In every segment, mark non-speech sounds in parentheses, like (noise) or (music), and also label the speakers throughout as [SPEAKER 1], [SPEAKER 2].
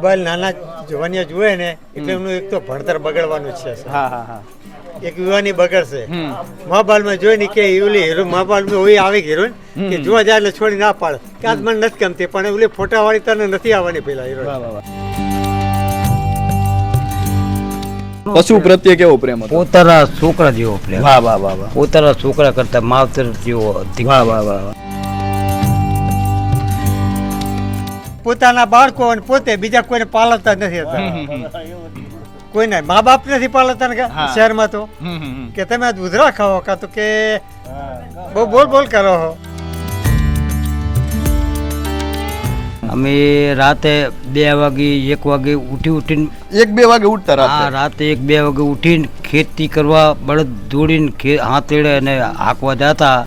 [SPEAKER 1] Mobile નાના જવાનિયા જુએ ને એટલે એમનું એક તો ભણતર બગડવાનું છે
[SPEAKER 2] હા હા હા.
[SPEAKER 1] એક યુવાની બગડશે.
[SPEAKER 2] હમ.
[SPEAKER 1] જોઈ ને કે ઓલી હીરો મોબાઈલમાં ઓલી આવે હીરોઈન કે જોવા જાય એટલે છોડી ના પાડે. કે આજ મને નથી ગમતી પણ ઓલી ફોટા વાળી તને નથી આવવાની પેલા હીરો.
[SPEAKER 2] વાહ વાહ વાહ. પશુ પ્રત્યે કેવો પ્રેમ હતો?
[SPEAKER 3] પોતાના છોકરા જેવો પ્રેમ.
[SPEAKER 2] વાહ વાહ વાહ વાહ.
[SPEAKER 3] પોતાના છોકરા કરતા માવતર જેવો
[SPEAKER 2] વાહ વાહ વાહ.
[SPEAKER 1] પોતાના બાળકો અને પોતે બીજા કોઈને પાલતા નથી હતા કોઈને મા બાપ નથી પાલતા ને શહેરમાં તો. કે તમે આજ ઉધરા ખાઓ કાં તો કે બહુ બોલ બોલ કરો હો.
[SPEAKER 3] અમે રાતે બે વાગે એક વાગે ઉઠી ઉઠીને
[SPEAKER 2] એક બે વાગે ઉઠતા
[SPEAKER 3] રાતે?
[SPEAKER 2] હા
[SPEAKER 3] રાતે એક બે વાગે ઉઠીને ખેતી કરવા બળદ દોડીને હાથ હાથેડે અને હાંકવા જતા.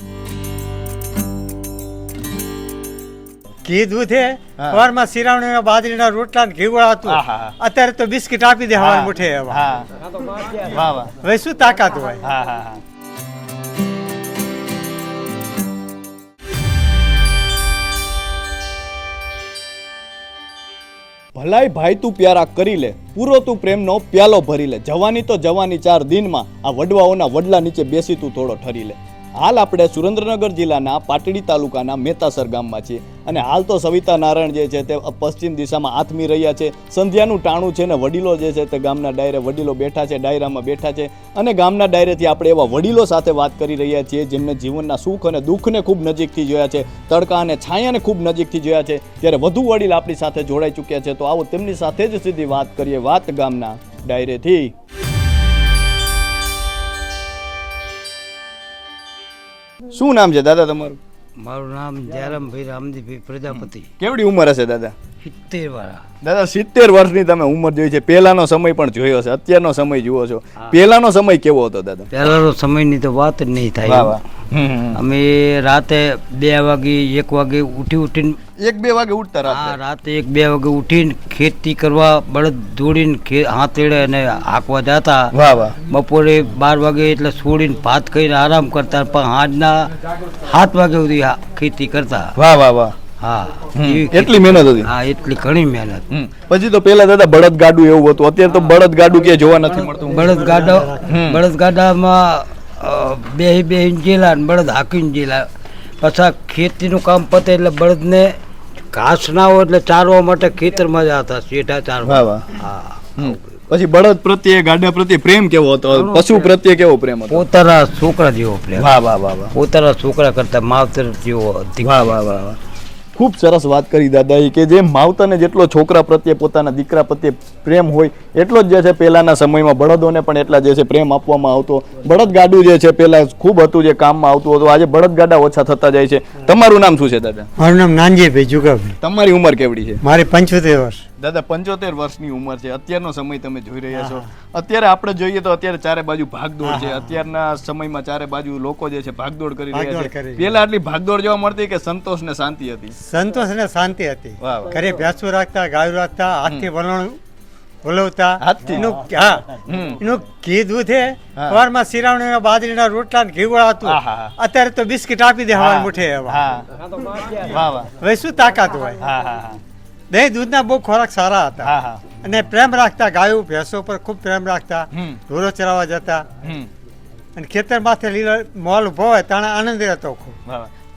[SPEAKER 1] દૂધ છે સવારમાં શિરામણીના બાજરીના રોટલા ને ઘી હતું. અત્યારે તો બિસ્કિટ આપી દે હવા મુઠે એવા.
[SPEAKER 2] હા. વાહ વાહ.
[SPEAKER 1] હવે શું તાકાત હોય?
[SPEAKER 2] હા હા હા. ભલાઈ ભાઈ તું પ્યારા કરી લે પૂરો તું પ્રેમનો પ્યાલો ભરી લે. જવાની તો જવાની ચાર દિનમાં આ વડવાઓના વડલા નીચે બેસી તું થોડો ઠરી લે. હાલ આપણે સુરેન્દ્રનગર જિલ્લાના પાટડી તાલુકાના મેતાસર ગામમાં છીએ. અને હાલ તો સવિતા નારાયણ જે છે તે પશ્ચિમ દિશામાં આથમી રહ્યા છે. સંધ્યાનું ટાણું છે ને વડીલો જે છે તે ગામના ડાયરે વડીલો બેઠા છે, ડાયરામાં બેઠા છે. અને ગામના ડાયરેથી આપણે એવા વડીલો સાથે વાત કરી રહ્યા છીએ જેમને જીવનના સુખ અને દુઃખને ખૂબ નજીકથી જોયા છે, તડકા અને છાયાને ખૂબ નજીકથી જોયા છે. ત્યારે વધુ વડીલ આપણી સાથે જોડાઈ ચૂક્યા છે. તો આવો તેમની સાથે જ સીધી વાત કરીએ વાત ગામના ડાયરેથી. શું નામ છે દાદા તમારું?
[SPEAKER 3] મારું નામ જયરામભાઈ રામજીભાઈ પ્રજાપતિ.
[SPEAKER 2] કેવડી ઉંમર હશે દાદા?
[SPEAKER 3] સિત્તેર વાળા.
[SPEAKER 2] દાદા સિત્તેર વર્ષની તમે ઉંમર જોઈ છે. પહેલાનો સમય પણ જોયો છે. અત્યારનો સમય જુઓ છો. પહેલાનો સમય કેવો હતો દાદા?
[SPEAKER 3] પહેલાનો સમયની તો વાત જ નહીં થાય અમે રાતે બે વાગે એક વાગે ઉઠી ઉઠીને
[SPEAKER 2] એક બે વાગે ઉઠતા હા
[SPEAKER 3] રાતે એક બે વાગે ઉઠીને ખેતી કરવા બળદ દોડીને હાથેડે અને હાંકવા જતા. બપોરે બાર વાગે એટલે છોડીને ભાત કરીને આરામ કરતા પણ આજના સાત વાગે સુધી ખેતી કરતા.
[SPEAKER 2] વાહ વાહ વાહ.
[SPEAKER 3] હા.
[SPEAKER 2] એટલી મહેનત હતી?
[SPEAKER 3] હા એટલી ઘણી મહેનત.
[SPEAKER 2] પછી તો પેલા દાદા બળદ ગાડું એવું હતું. અત્યારે તો બળદ ગાડું ક્યાંય જોવા નથી મળતું.
[SPEAKER 3] બળદ ગાડા. બળદ ગાડામાં બે બે જેલા બળદ હાકીને જેલા. પાછા ખેતીનું કામ પતે એટલે બળદને ઘાસ ના હોય એટલે ચારવા માટે ખેતરમાં જતા શેઠા ચારવા. હા
[SPEAKER 2] પછી બળદ પ્રત્યે ગાડા પ્રત્યે પ્રેમ કેવો હતો? પશુ પ્રત્યે કેવો પ્રેમ હતો?
[SPEAKER 3] પોતાના છોકરા જેવો પ્રેમ.
[SPEAKER 2] વાહ વાહ વાહ
[SPEAKER 3] પોતાના છોકરા કરતા માવતર જેવો
[SPEAKER 2] વાહ વાહ વાહ. ખૂબ સરસ વાત કરી દાદાએ કે જે માવતરને જેટલો છોકરા પ્રત્યે પોતાના દીકરા પ્રત્યે પ્રેમ હોય એટલો જ જે છે પહેલાના સમયમાં બળદોને પણ એટલા જે છે પ્રેમ આપવામાં આવતો. બળદ ગાડું જે છે પહેલા ખૂબ હતું જે કામમાં આવતું હતું આજે બળદ ગાડા ઓછા થતા જાય છે. તમારું નામ શું છે દાદા?
[SPEAKER 1] મારું નામ નાનજીભાઈ જુગાભાઈ
[SPEAKER 2] તમારી ઉંમર કેવડી છે?
[SPEAKER 1] મારી પંચોતેર વર્ષ.
[SPEAKER 2] દાદા પંચોતેર વર્ષની ઉંમર છે. અત્યારનો સમય તમે જોઈ રહ્યા છો. અત્યારે આપણે જોઈએ તો અત્યારે ચારે બાજુ ભાગદોડ છે. અત્યારના સમયમાં ચારે બાજુ લોકો જે છે ભાગદોડ કરી રહ્યા છે. પહેલા આટલી ભાગદોડ જોવા મળતી કે સંતોષ ને શાંતિ હતી?
[SPEAKER 1] સંતોષ ને શાંતિ હતી. ઘરે ભેંસું રાખતા ગાયું રાખતા હાથથી વલણ
[SPEAKER 2] હાથથી?
[SPEAKER 1] એનું હા એનું ઘી દૂધે સવારમાં શિરામણીના બાજરીના રોટલા ઘી હતું. અત્યારે તો બિસ્કિટ આપી દે હવા મુઠે હવે શું તાકાત હોય?
[SPEAKER 2] હા હા હા.
[SPEAKER 1] દહીં દૂધના બહુ ખોરાક સારા હતા.
[SPEAKER 2] હા હા.
[SPEAKER 1] અને પ્રેમ રાખતા ગાયો ભેંસો પર ખૂબ પ્રેમ રાખતા ઢોરો ચરાવવા જતા. અને ખેતર માથે લીલો મોલ ઊભો હોય તાણે આનંદ રહેતો ખૂબ.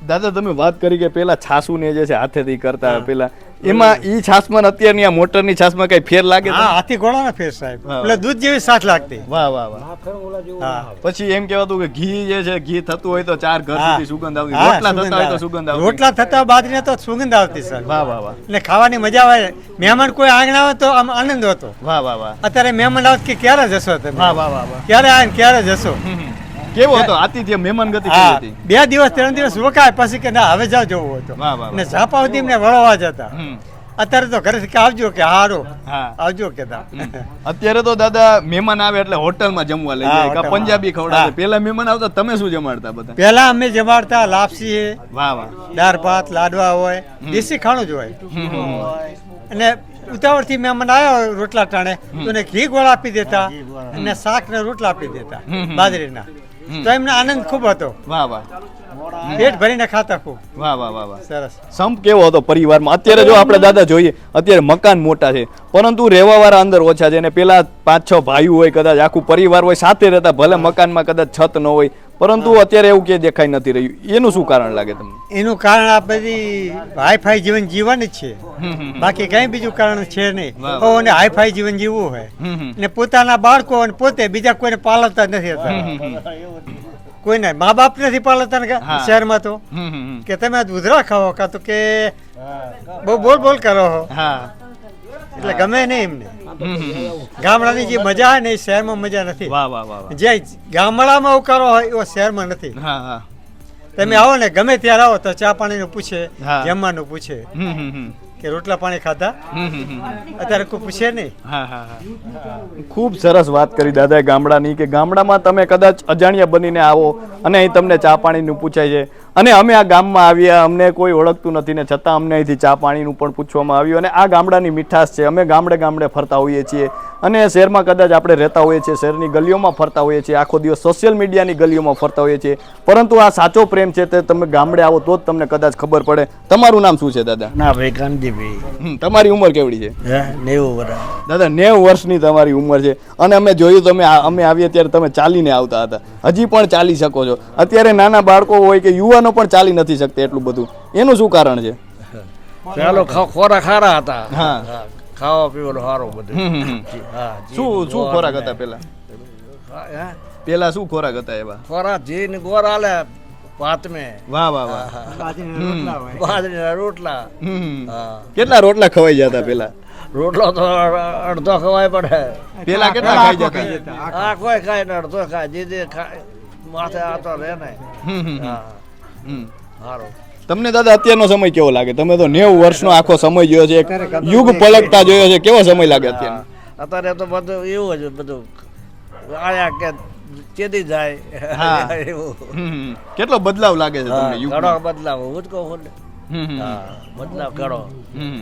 [SPEAKER 2] દાદા તમે વાત કરી કે પેલા છાસુ ને જે છે હાથેથી કરતા પેલા એમાં ઈ છાસમાં અત્યારની આ મોટરની છાસમાં કઈ ફેર લાગે
[SPEAKER 1] હા હાથી ઘોડો ને ફેર સાહેબ. એટલે દૂધ જેવી સાથ લાગતી.
[SPEAKER 2] વાહ વાહ વાહ. પછી એમ કહેવાતું કે ઘી જે છે ઘી થતું હોય તો ચાર ઘર સુધી સુગંધ આવતી. રોટલા થતા હોય તો
[SPEAKER 1] આવે.
[SPEAKER 2] સુગંધ આવતી.
[SPEAKER 1] રોટલા થતા બાજરીને તો સુગંધ આવતી સર
[SPEAKER 2] વાહ વાહ વાહ.
[SPEAKER 1] એટલે ખાવાની મજા આવે. મહેમાન કોઈ આંગણા આવે તો આમ આનંદ હતો.
[SPEAKER 2] વાહ વાહ વાહ.
[SPEAKER 1] અત્યારે મહેમાન આવત કે ક્યારે જશો તમે?
[SPEAKER 2] વાહ વાહ વાહ
[SPEAKER 1] ક્યારે આવે ક્યારે જશો.
[SPEAKER 2] કેવો હતો? આતિથ્ય મહેમાન ગતિ હતી.
[SPEAKER 1] બે દિવસ ત્રણ દિવસ રોકાય પછી કે ના હવે જાવ જવું હતો. ને ઝાપા સુધી એમને વળવા જતા. અત્યારે તો ઘરે કે આવજો કે હારો. આવજો કેતા
[SPEAKER 2] અત્યારે તો દાદા મહેમાન આવે એટલે હોટલમાં જમવા લઈ જાય કાં પંજાબી ખવડાવે. પેલા મહેમાન આવતા તમે શું જમાડતા બધા?
[SPEAKER 1] પેલા અમે જમાડતા લાપસી
[SPEAKER 2] વાહ વાહ.
[SPEAKER 1] દાળ ભાત લાડવા હોય. દેશી ખાણું જ હોય. અને ઉતાવળથી મહેમાન આવ્યા રોટલા ટાણે તો ઘી ગોળ આપી દેતા અને શાક ને રોટલા આપી દેતા. બાજરીના. તો એમને આનંદ ખૂબ હતો.
[SPEAKER 2] વાહ વાહ.
[SPEAKER 1] પેટ ભરીને ખાતા ખૂબ
[SPEAKER 2] વાહ વાહ વાહ વાહ.
[SPEAKER 1] સરસ.
[SPEAKER 2] સંપ કેવો હતો પરિવારમાં? અત્યારે જો આપણે દાદા જોઈએ અત્યારે મકાન મોટા છે. પરંતુ રહેવાવાળા અંદર ઓછા છે અને પેલા પાંચ છ ભાઈઓ હોય કદાચ આખું પરિવાર હોય સાથે રહેતા ભલે મકાનમાં કદાચ છત ન હોય. પરંતુ અત્યારે એવું કે દેખાઈ નથી રહ્યું. એનું શું કારણ લાગે તમને?
[SPEAKER 1] એનું કારણ આ બધી હાઈફાઈ જીવન જીવન જ છે. બાકી કઈ બીજું કારણ છે નહીં. અને હાઈફાઈ જીવન જીવવું હોય. ને પોતાના બાળકો અને પોતે બીજા કોઈને પાલવતા નથી હતા કોઈને મા બાપ નથી પાલતા ને શહેરમાં તો? કે તમે આજ ઉધરા ખાઓ કા તો કે બહુ બોલ બોલ કરો
[SPEAKER 2] હો.
[SPEAKER 1] એટલે ગમે નહીં એમને ગામડાની જે મજા હોય ને એ શહેરમાં મજા નથી.
[SPEAKER 2] વાહ વાહ વાહ વાહ.
[SPEAKER 1] જે ગામડામાં ઉકારો કરો હોય એવો શહેરમાં નથી.
[SPEAKER 2] હા હા.
[SPEAKER 1] તમે આવો ને ગમે ત્યારે આવો તો ચા પાણીનું પૂછે જમવાનું પૂછે.
[SPEAKER 2] હમ હમ હમ.
[SPEAKER 1] કે રોટલા પાણી ખાધા. અત્યારે કોઈ પૂછે નહીં?
[SPEAKER 2] હા હા હા. ખૂબ સરસ વાત કરી દાદા ગામડાની કે ગામડામાં તમે કદાચ અજાણ્યા બનીને આવો અને અહીં તમને ચા પાણીનું પૂછાય છે. અને અમે આ ગામમાં આવ્યા અમને કોઈ ઓળખતું નથી ને છતાં અમને અહીંથી ચા પાણીનું પણ પૂછવામાં આવ્યું અને આ ગામડાની મીઠાશ છે. અમે ગામડે ગામડે ફરતા હોઈએ છીએ અને શહેરમાં કદાચ આપણે રહેતા હોઈએ છીએ શહેરની ગલીઓમાં ફરતા હોઈએ છીએ આખો દિવસ સોશિયલ મીડિયાની ગલીઓમાં ફરતા હોઈએ છીએ. પરંતુ આ સાચો પ્રેમ છે તે તમે ગામડે આવો તો જ તમને કદાચ ખબર પડે. તમારું નામ શું છે દાદા?
[SPEAKER 3] ના ભાઈ
[SPEAKER 2] કાનજીભાઈ તમારી ઉંમર કેવડી છે?
[SPEAKER 3] નેવું વર્ષ
[SPEAKER 2] દાદા નેવ વર્ષની તમારી ઉંમર છે. અને અમે જોયું તમે અમે આવીએ ત્યારે તમે ચાલીને આવતા હતા. હજી પણ ચાલી શકો છો. અત્યારે નાના બાળકો હોય કે યુવાનો પણ ચાલી નથી શકતા એટલું બધું. એનું શું કારણ છે? (laughs)
[SPEAKER 3] ચાલો ખોરાક સારા હતા.
[SPEAKER 2] હા.
[SPEAKER 3] ખાવા પીવાનું સારું બધું.
[SPEAKER 2] શું શું ખોરાક હતા પેલા? પેલા શું ખોરાક હતા એવા?
[SPEAKER 3] ખોરાક જી ને ગોર આલે ભાત મે
[SPEAKER 2] વાહ વાહ. વાહ
[SPEAKER 1] બાજરીના રોટલા હોય.
[SPEAKER 3] બાજરીના રોટલા.
[SPEAKER 2] હમ.
[SPEAKER 3] હા.
[SPEAKER 2] કેટલા રોટલા ખવાઈ જતા પેલા?
[SPEAKER 3] રોટલો તો અડધો ખવાય પડે
[SPEAKER 2] પેલા કેટલા ખાઈ જતા
[SPEAKER 3] આ કોઈ ખાય ને અડધો ખાય. જે જે ખાય માથે આ તો રહે ને. હા
[SPEAKER 2] હમ.
[SPEAKER 3] સારું
[SPEAKER 2] તમને દાદા અત્યારનો સમય કેવો લાગે? તમે તો નેવું વર્ષનો આખો સમય જોયો છે યુગ પલટતા જોયો છે. કેવો સમય લાગે અત્યારે
[SPEAKER 3] અત્યારે તો બધું એવું જ બધું આયા કે ચેતી જાય.
[SPEAKER 2] હા. (laughs)
[SPEAKER 3] એવું.
[SPEAKER 2] કેટલો બદલાવ લાગે છે તમને
[SPEAKER 3] ઘણો બદલાવ હું જ કહું. બદલાવ ઘણો.
[SPEAKER 2] હમ.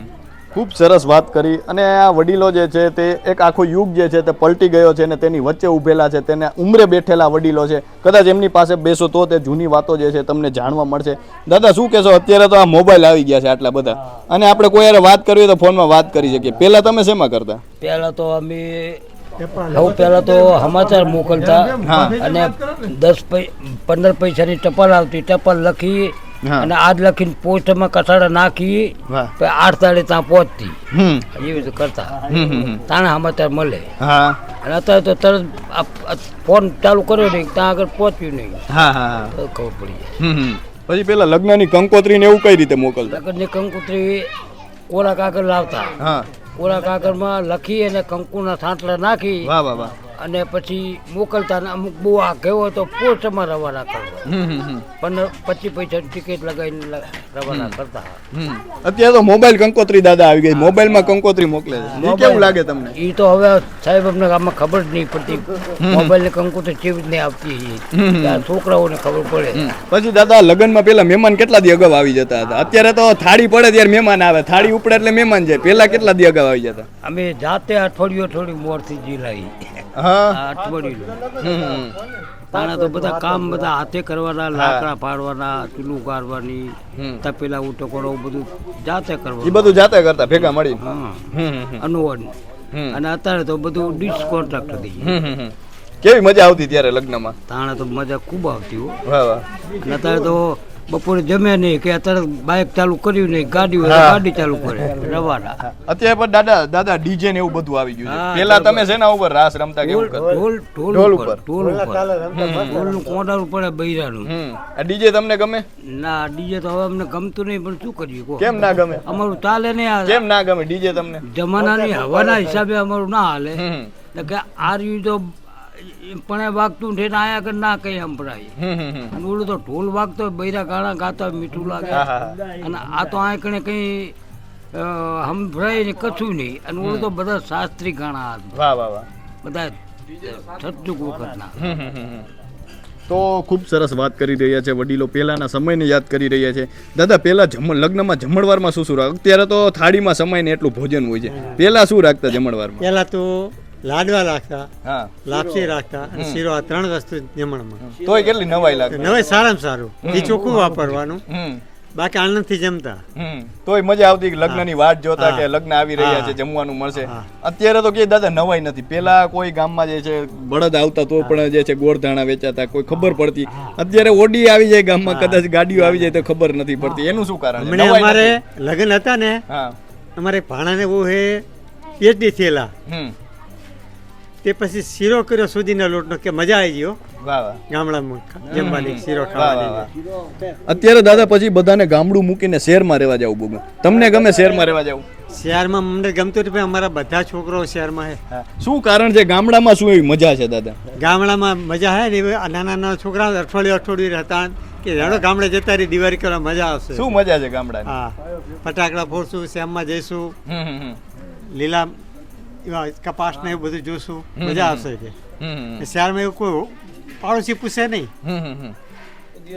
[SPEAKER 2] ખૂબ સરસ વાત કરી અને આ વડીલો જે છે તે એક આખો યુગ જે છે તે પલટી ગયો છે અને તેની વચ્ચે ઊભેલા છે તેને ઉંમરે બેઠેલા વડીલો છે. કદાચ એમની પાસે બેસો તો તે જૂની વાતો જે છે તમને જાણવા મળશે. દાદા શું કહેશો? અત્યારે તો આ મોબાઈલ આવી ગયા છે આટલા બધા. અને આપણે કોઈ યારે વાત કરવી હોય તો ફોનમાં વાત કરી શકીએ. પહેલા તમે શેમાં કરતા?
[SPEAKER 3] પહેલા તો અમે સૌ પહેલા તો સમાચાર મોકલતા
[SPEAKER 2] હા.
[SPEAKER 3] અને દસ પૈ પંદર પૈસાની ટપાલ આવતી. ટપાલ લખી. અને આજ લખીને પોસ્ટમાં કસાડા નાખી આઠ તાળે ત્યાં પહોંચતી. એવી રીતે કરતા. તાણે સમાચાર મળે.
[SPEAKER 2] હા.
[SPEAKER 3] અને અત્યારે તો તરત ફોન ચાલુ કર્યો નહીં ત્યાં આગળ પહોંચ્યું નહીં. ખબર પડી.
[SPEAKER 2] પછી પેલા લગ્નની કંકોત્રી ને એવું કઈ રીતે મોકલતા?
[SPEAKER 3] લગ્નની કંકોત્રી કોરા કાગળ લાવતા.
[SPEAKER 2] હા.
[SPEAKER 3] કોરા કાગળમાં લખી અને કંકુના છાંટલા નાખી.
[SPEAKER 2] વાહ વાહ વાહ.
[SPEAKER 3] અને પછી મોકલતા ને અમુક બહુ આ ગયો તો પોસ્ટમાં રવાના કરવા પણ પચીસ પૈસાની ટિકિટ લગાવીને રવાના કરતા.
[SPEAKER 2] અત્યારે તો મોબાઈલ કંકોત્રી દાદા આવી ગઈ. મોબાઈલમાં કંકોત્રી મોકલે છે. કેવું લાગે તમને?
[SPEAKER 3] એ તો હવે સાહેબ અમને આમાં ખબર જ નહીં પડતી. મોબાઈલ ને કંકુતરી કેવી રીતે આવતી. છોકરાઓને ખબર પડે.
[SPEAKER 2] પછી દાદા લગ્નમાં પેલા મહેમાન કેટલા દી અગાઉ આવી જતા હતા? અત્યારે તો થાળી પડે ત્યારે મહેમાન આવે. થાળી ઉપડે એટલે મહેમાન જાય. પેલા કેટલા દી અગાઉ આવી જતા?
[SPEAKER 3] અમે જાતે અઠવાડિયું અઠવાડિયું મોરથી જીલાઈ અઠવાડિયું. તાણા તો બધા કામ બધા હાથે કરવાના લાકડા ફાડવાના ચૂલું
[SPEAKER 2] કાઢવાની
[SPEAKER 3] તપેલા ઉટકોડો બધું જાતે કરવાનું.
[SPEAKER 2] બધું જાતે કરતા ભેગા મળી. અનુવાદ.
[SPEAKER 3] અને અત્યારે તો બધું ડિસ કોન્ટ્રાક્ટ થઈ
[SPEAKER 2] કેવી મજા આવતી ત્યારે લગ્નમાં?
[SPEAKER 3] તાણે તો મજા ખૂબ આવતી હો. અને અત્યારે તો બપોરે જમ્યા નહીં કે અત્યારે બાઇક ચાલુ કર્યું નહીં ગાડી હોય ગાડી ચાલુ કરે રવાના.
[SPEAKER 2] અત્યારે પણ દાદા દાદા ડીજે ને એવું બધું આવી ગયું છે. પેલા
[SPEAKER 3] તમે
[SPEAKER 2] તમે શેના ઉપર રાસ રમતા કેવું
[SPEAKER 3] ઢોલ ઢોલ ઉપર ઢોલ ઉપર. ઢોલનું ઢોલનું પડે બૈરાનું.
[SPEAKER 2] આ ડીજે તમને ગમે?
[SPEAKER 3] ના ડીજે તો હવે અમને ગમતું નહીં પણ શું કરીએ
[SPEAKER 2] કેમ ના ગમે?
[SPEAKER 3] અમારું ચાલે નહીં
[SPEAKER 2] કેમ ના ગમે ડીજે તમને?
[SPEAKER 3] જમાનાની હવાના હિસાબે અમારું ના હાલે. એટલે કે આ રહ્યું તો પણ વાગતું છે ને આયા કર ના કઈ સંભળાય.
[SPEAKER 2] હમ હમ હમ.
[SPEAKER 3] અને ઓલું તો ઢોલ વાગતો બૈરા ગાણા ગાતા હોય મીઠું લાગે. અને આ તો આ કણે કઈ સંભળાય ને કશું નહીં. અને ઓલું તો બધા શાસ્ત્રી ગાણા હતા. બધા છત્રુક વખતના.
[SPEAKER 2] તો ખૂબ સરસ વાત કરી રહ્યા છે વડીલો. પહેલાના સમયને યાદ કરી રહ્યા છે. દાદા પહેલાં જમ લગ્નમાં જમણવારમાં શું શું રાખ અત્યારે તો થાળીમાં સમયને એટલું ભોજન હોય છે. પહેલાં શું રાખતા જમણવારમાં?
[SPEAKER 1] પહેલાં તો લાડવા રાખતા લાપસી રાખતા અને શીરો આ ત્રણ વસ્તુ જમણમાં
[SPEAKER 2] તોય કેટલી નવાઈ લાગે?
[SPEAKER 1] નવાઈ સારામાં સારું. એ ચોખ્ખું વાપરવાનું. બાકી આનંદથી જમતા.
[SPEAKER 2] તોય મજા આવતી લગ્ન લગ્નની વાટ જોતા કે લગ્ન આવી રહ્યા છે જમવાનું મળશે. અત્યારે તો કે દાદા નવાઈ નથી. પેલા કોઈ ગામમાં જે છે બળદ આવતા તો પણ જે છે ગોળધાણા વેચાતા કોઈ ખબર પડતી. અત્યારે ઓડી આવી જાય ગામમાં કદાચ ગાડીઓ આવી જાય તો ખબર નથી પડતી. એનું શું કારણ?
[SPEAKER 1] અમારે લગ્ન હતા ને
[SPEAKER 2] હા.
[SPEAKER 1] અમારે ભાણાને બહુ હે પીએચડી થયેલા. તે પછી શીરો કર્યો સુધીના લોટનો કે મજા આવી ગયો ગામડામાં જમવાની શીરો ખાવાની
[SPEAKER 2] અત્યારે દાદા પછી બધાને ગામડું મૂકીને શહેરમાં રહેવા જવું બગુ તમને ગમે શહેરમાં રહેવા જવું?
[SPEAKER 1] શહેરમાં અમને ગમતું હતું અમારા બધા છોકરાઓ શહેરમાં છે
[SPEAKER 2] શું કારણ છે? ગામડામાં શું એવી મજા છે દાદા?
[SPEAKER 1] ગામડામાં મજા હે ને આ નાના નાના છોકરા અઠવાડિયું અઠવાડિયું રહેતા કે જાણો ગામડે જતા રહી દિવાળી કરવા મજા આવશે.
[SPEAKER 2] શું મજા છે ગામડા
[SPEAKER 1] હા. ફટાકડા ફોડશું શ્યામમાં જઈશું. લીલા એવા કપાસ ને એવું બધું જોશું. મજા આવશે કે. શહેરમાં એવું કોઈ પાડોશી પૂછે નહીં.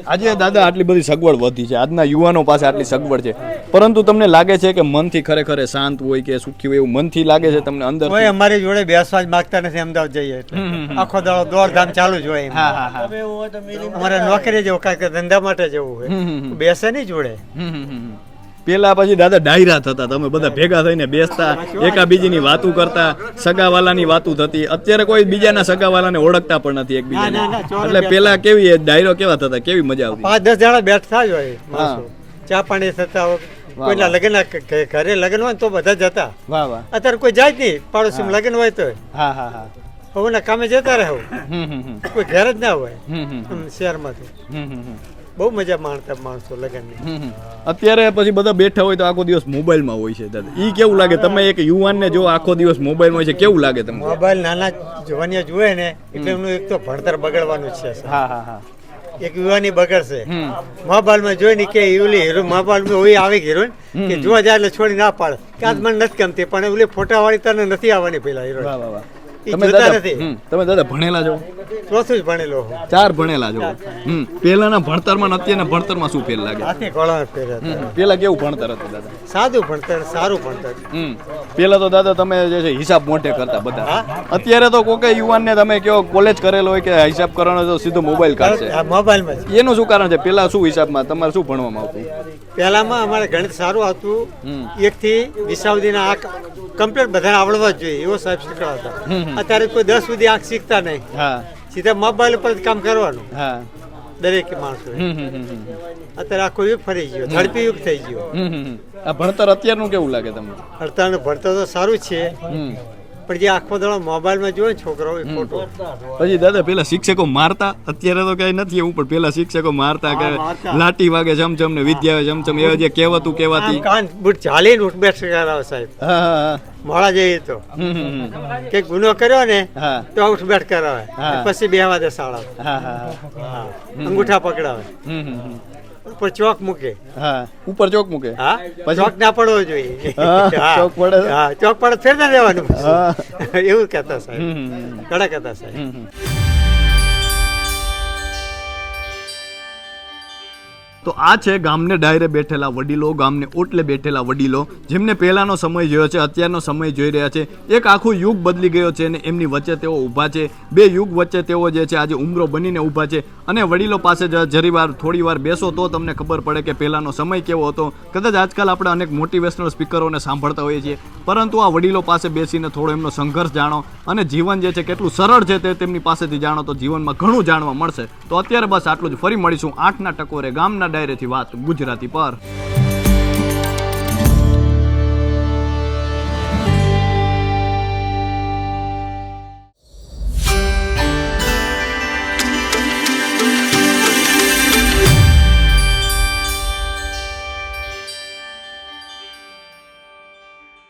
[SPEAKER 2] આજે દાદા આટલી બધી સગવડ વધી છે. આજના યુવાનો પાસે આટલી સગવડ છે. પરંતુ તમને લાગે છે કે મનથી ખરેખર શાંત હોય કે સુખી હોય એવું મનથી લાગે છે તમને અંદર
[SPEAKER 1] હોય અમારી જોડે બેસવા જ માગતા નથી અમદાવાદ જઈએ એટલે. આખો દાડો દોડધામ ચાલુ જ હોય અમારે નોકરી જવું કે ધંધા માટે જવું હોય. બેસે નહીં જોડે.
[SPEAKER 2] પેલા પછી દાદા ડાયરા થતા તમે બધા ભેગા થઈને બેસતા એકાબીજીની વાતું કરતા સગાવાલાની વાતું થતી. અત્યારે કોઈ બીજાના સગાવાલાને ઓળખતા પણ નથી એકબીજાને. એટલે પેલા કેવી ડાયરો કેવા થતા કેવી મજા આવતી?
[SPEAKER 1] પાંચ દસ જણા બેઠતા જ હોય ચા પાણી થતા હોય. કોઈના લગ્ન ઘરે લગ્ન હોય તો બધા જતા.
[SPEAKER 2] વાહ વાહ.
[SPEAKER 1] અત્યારે કોઈ જાય જ નહીં. પાડોશીમાં લગ્ન હોય તો
[SPEAKER 2] હા હા હા.
[SPEAKER 1] હવે કામે જતા રહે કોઈ ઘર જ ના હોય. શહેરમાંથી. બહુ મજા માણતા માણસો લગ્નની.
[SPEAKER 2] અત્યારે પછી બધા બેઠા હોય તો આખો દિવસ મોબાઈલમાં હોય છે દાદા. ઈ કેવું લાગે? તમે એક યુવાનને જો આખો દિવસ મોબાઈલમાં હોય છે કેવું લાગે તમને?
[SPEAKER 1] મોબાઈલ નાના જોવાની જુએ ને એટલે એમનું એક તો ભણતર બગડવાનું છે
[SPEAKER 2] હા હા હા.
[SPEAKER 1] એક યુવાની બગડશે. મોબાઈલમાં જોઈ ને કે ઓલી હીરો મોબાઈલમાં હોય આવે હીરોઈન કે જોવા જાય એટલે છોડી ના પાડે. કે આજ મને નથી ગમતી પણ ઓલી ફોટા વાળી તને નથી આવવાની પેલા
[SPEAKER 2] વાહ. તમે દાદા તમે દાદા ભણેલા છો?
[SPEAKER 1] ચોથું ભણેલો
[SPEAKER 2] ચાર ભણેલા છો? હમ પહેલાના ભણતરમાં અત્યારના ભણતરમાં શું ફેર લાગે?
[SPEAKER 1] હાથે ગોળા ફેર હતા.
[SPEAKER 2] પેલા કેવું ભણતર હતું દાદા?
[SPEAKER 1] સાદું ભણતર સારું ભણતર.
[SPEAKER 2] હમ પેલા તો દાદા તમે જે છે હિસાબ મોઢે કરતા બધા. અત્યારે તો કોકે યુવાનને તમે કયો કોલેજ કરેલો હોય કે હિસાબ કરવાનો તો સીધો મોબાઈલ કાઢશે.
[SPEAKER 1] મોબાઈલ મોબાઈલમાં
[SPEAKER 2] એનું શું કારણ છે? પેલા શું હિસાબમાં તમારે શું ભણવામાં આવતું?
[SPEAKER 1] પહેલામાં અમારે ગણિત સારું આવતું.
[SPEAKER 2] એક
[SPEAKER 1] એકથી વિસાવદીના આ કમ્પ્લીટ બધાને આવડવા જ જોઈએ એવો સાહેબ શીખવાડતા. હતા અત્યારે કોઈ દસ સુધી આંખ શીખતા નહીં.
[SPEAKER 2] હા.
[SPEAKER 1] સીધા મોબાઈલ ઉપર જ કામ કરવાનું.
[SPEAKER 2] હા.
[SPEAKER 1] દરેક માણસો. અત્યારે આખો યુગ ફરી ગયો. ઝડપી યુગ થઈ ગયો.
[SPEAKER 2] ભણતર અત્યારનું કેવું લાગે તમને?
[SPEAKER 1] ભણતર ભણતર તો સારું છે. પણ જે આખો દાડો મોબાઈલમાં જોવે છોકરાઓ એ ખોટો
[SPEAKER 2] પછી દાદા પેલા શિક્ષકો મારતા. અત્યારે તો કઈ નથી એવું પણ પેલા શિક્ષકો મારતા કે લાટી વાગે ચમચમ ને વિદ્યા ચમચમ એવા જે કહેવાતું કહેવાતી.
[SPEAKER 1] કાન બુટ ચાલીને ઉઠ બેઠ કરાવે સાહેબ. મોડા જઈએ તો. કે ગુનો કર્યો ને તો ઉઠ બેઠ કરાવે. પછી બે દે શાળા અંગૂઠા પકડાવે. ઉપર ચોક મૂકે.
[SPEAKER 2] હા ઉપર ચોક મૂકે?
[SPEAKER 1] હા ચોક ના પડવો જોઈએ.
[SPEAKER 2] ચોક પડે.
[SPEAKER 1] હા ચોક પડે ફેર ના દેવાનું એવું કહેતા સાહેબ. કડક હતા સાહેબ.
[SPEAKER 2] તો આ છે ગામને ડાયરે બેઠેલા વડીલો, ગામને ઓટલે બેઠેલા વડીલો, જેમને પહેલાનો સમય જોયો છે, અત્યારનો સમય જોઈ રહ્યા છે. એક આખું યુગ બદલી ગયો છે અને એમની વચ્ચે તેઓ ઊભા છે. બે યુગ વચ્ચે તેઓ જે છે, આજે ઉમરો બનીને ઊભા છે. અને વડીલો પાસે જરી વાર, થોડી વાર બેસો તો તમને ખબર પડે કે પહેલાંનો સમય કેવો હતો. કદાચ આજકાલ આપણે અનેક મોટિવેશનલ સ્પીકરોને સાંભળતા હોઈએ છીએ. પરંતુ આ વડીલો પાસે બેસીને થોડો એમનો સંઘર્ષ જાણો અને જીવન જે છે, કેટલું સરળ છે તે તેમની પાસેથી જાણો તો જીવનમાં ઘણું જાણવા મળશે. તો અત્યારે બસ આટલું જ. ફરી મળીશું આઠના ટકોરે ગામના ડાયરેથી વાત ગુજરાતી પર.